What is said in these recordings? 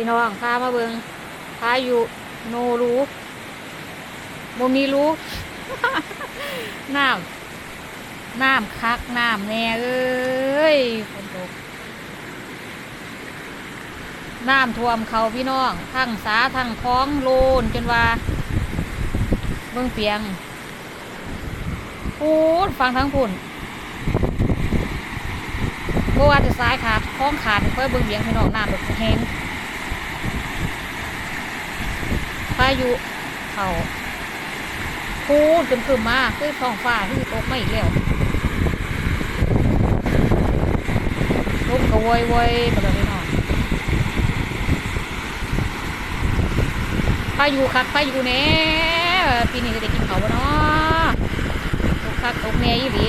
พี่น้องพามาเบิงพาอยู่โนรูโมมีรูน้ำน้ำคักน้ำแน่เอ้ยฝนตกน้ำท่วมเขาพี่น้องทั้งสาทั้งคลองโลนจนว่า เบิ่งเปียงพูดฟังทั้งพุ่นเมื่อวาจะซ้ายขาดคล้องขาดเพื่อเบิ่งเบียงพี่น้องน้ำแบบแห้งพายุเขาพูดจนขึ้นมาคือท้องฟ้าที่ตกไม่อีกแล้วลมก็โวยโวยๆไปเลยพี่น้องพายุคักพายุแน่ปีนี้จะได้กินเขาบ่เนาะตกคักตกแหน่ยี่หลี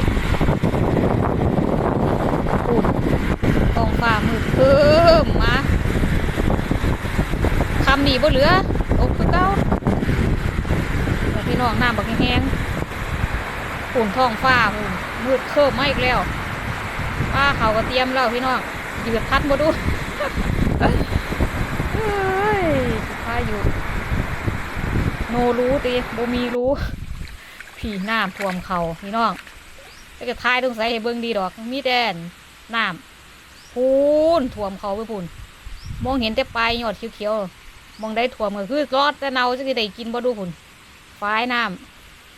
พูดท้องฟ้ามืดเพิ่มมาคำนี้บ่เหลือตกคือเก่า แต่พี่ น้องน้ำบักแห้งๆฝุ่นท้องฟ้าฝุ่นมืดเคิบมาอีกแล้วป้าเขาก็เตรียมแล้วพี่น้องหยิบพัดมาดูเฮ้ยพาอยู่ โนรู้ตีโบมีรู้ ผีน้ำท่วมเขาพี่น้องแล้วก็ทายตรงใส่ให้เบิ่งดีดอก มีแต่นน้ำพูนท่วมเขาไปพูนมองเห็นแต่ปลายยอดเขียวๆมองได้ท่วมก็คือรอดแต่เนาจะได้กินบ่ดูพุ่น ฝายน้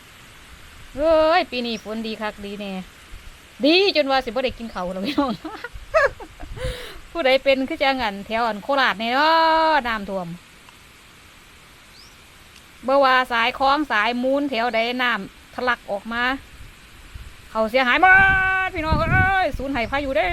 ำเฮ้ย ปีนี้ฝนดีคักดีแน่ดีจนว่าสิบ่ได้กินเขาแล้วพี่น้องผู้ใดเป็นคือจังอันแถวอันโคราชเนี่ยนาะน้ำท่วมเบ่ว่าสายคล้องสายมูลแถวใดน้ำทะลักออกมา เขาเสียหายหมดพี่น้องเอ้ยสูญหายพายุได้